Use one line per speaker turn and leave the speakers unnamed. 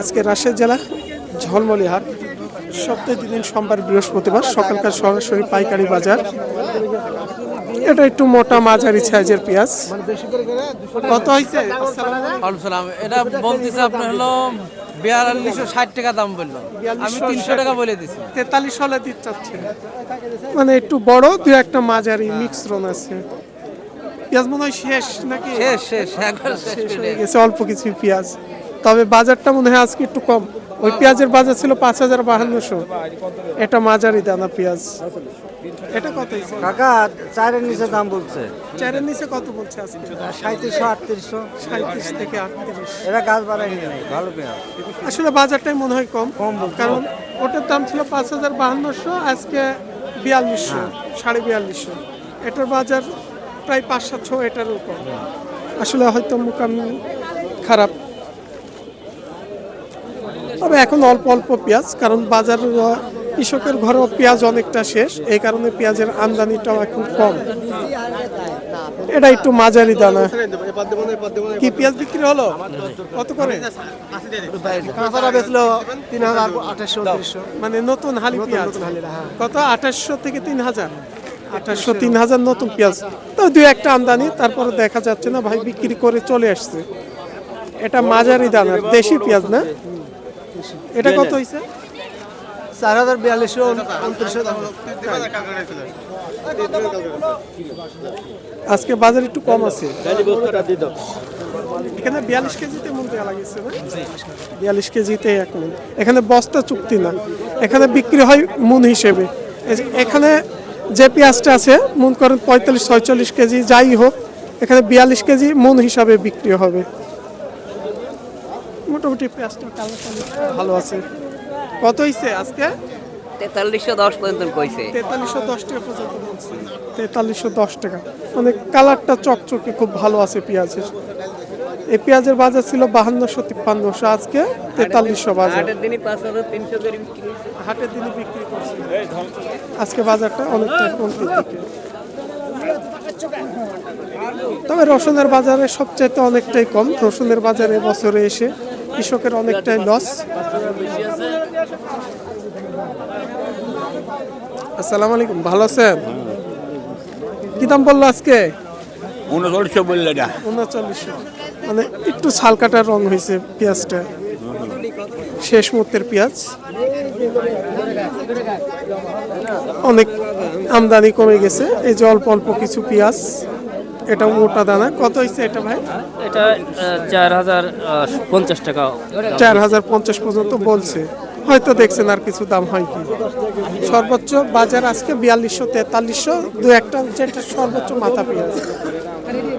আজকে রাজশাহী জেলা ঝলমলি হাট সপ্তাহে দুদিন সোমবার বৃহস্পতিবার সকালকার সরাসরি পাইকারি বাজার। এটা একটু মোটা মাঝারি সাইজের পেঁয়াজ। কত হয়েছে
সালাম এটা বলতেছে আপনার হলো বিয়াল্লিশশো ষাট টাকা দাম বলল। আমি তিনশো টাকা বলে দিছি।
তেতাল্লিশ হলে দিতে চাচ্ছে। মানে একটু বড় দু একটা মাঝারি মিক্সরন আছে। পেঁয়াজ মনে হয় শেষ নাকি?
শেষ শেষ শেষ
হয়ে গেছে অল্প কিছু পেঁয়াজ। তবে বাজারটা মনে হয় আজকে একটু কম। ওই পেঁয়াজের বাজার ছিল পাঁচ হাজার বাহান্নশো। এটা মাঝারি দানা পেঁয়াজ। এটা কত?
কাকা চারের নিচে দাম বলছে।
চারের নিচে কত বলছে আজকে?
সাঁত্রিশশো আটত্রিশশো।
সাঁত্রিশ থেকে আটত্রিশ।
এরা গাছ বাড়ায়নি ভালো পেঁয়াজ।
আসলে বাজারটাই মনে হয় কম।
কম
কারণ ওটার দাম ছিল পাঁচ হাজার বাহান্নশো আজকে বিয়াল্লিশশো
হ্যাঁ।
সাড়ে বিয়াল্লিশশো। এটার বাজার প্রায় পাঁচ সাতশো এটারও কম। আসলে হয়তো মোকামি খারাপ। তবে এখন অল্প অল্প পেঁয়াজ কারণ বাজার কৃষকের ঘরেও পেঁয়াজ অনেকটা শেষ। এই কারণে পেঁয়াজের আমদানিটাও এখন কম। এটা একটু মাঝারি দানা। কি পেঁয়াজ বিক্রি হলো? কত করে?
বেচলো তিন হাজার আঠাশশো
মানে নতুন হালি পেঁয়াজ? কত? আঠাশশো থেকে তিন হাজার। আঠাশশো তিন হাজার নতুন পেঁয়াজ। তো দু একটা আমদানি তারপরে দেখা যাচ্ছে না ভাই বিক্রি করে চলে আসছে। এটা মাঝারি দানার দেশি পেঁয়াজ না? এটা কত হয়েছে
চার হাজার বিয়াল্লিশশো উনত্রিশশো
আজকে বাজার একটু কম আছে। এখানে বিয়াল্লিশ কেজিতে মন দেওয়া লাগিয়েছে বিয়াল্লিশ কেজিতে এক মন। এখানে বস্তা চুক্তি না। এখানে বিক্রি হয় মন হিসেবে। এখানে যে পেঁয়াজটা আছে, মন করেন পঁয়তাল্লিশ, ছয়চল্লিশ কেজি, যাই হোক, এখানে বিয়াল্লিশ কেজি মন হিসাবে বিক্রি হবে। মোটামুটি পেঁয়াজটা কালার ভালো আছে। কত হয়েছে আজকে?
তেতাল্লিশশো দশ পর্যন্ত কইছে।
তেতাল্লিশশো দশ টাকা পর্যন্ত বলছে। তেতাল্লিশশো দশ টাকা। মানে কালারটা চকচকে খুব ভালো আছে পেঁয়াজের। এই পেঁয়াজের বাজার ছিল বাহান্নশো তিপ্পান্নশো আজকে তেতাল্লিশশো বাজার।
আটের দিনই পাঁচ হাজার তিনশো করে বিক্রি।
হাটের দিনে বিক্রি করছে। আজকে বাজারটা অনেকটা কমতে দিকে। তবে রসুনের বাজারে সবচাইতে অনেকটাই কম। রসুনের বাজারে বছরে এসে কৃষকের অনেকটাই লস আসসালামু আলাইকুম ভালো আছেন? কি দাম বলল আজকে?
উনচল্লিশশো বললে না
উনচল্লিশশো। মানে একটু ছাল কাটার রং হয়েছে পেঁয়াজটা। শেষ মুহূর্তের পেঁয়াজ। অনেক আমদানি কমে গেছে। এই যে অল্প অল্প কিছু পেঁয়াজ। এটা মোটা দানা। কত হয়েছে এটা ভাই?
এটা চার হাজার পঞ্চাশ টাকা।
চার হাজার পঞ্চাশ পর্যন্ত বলছে। হয়তো দেখছেন আর কিছু দাম হয় কি। সর্বোচ্চ বাজার আজকে বিয়াল্লিশশো তেতাল্লিশশো। দু একটা যেটা সর্বোচ্চ মাথা পেঁয়াজ।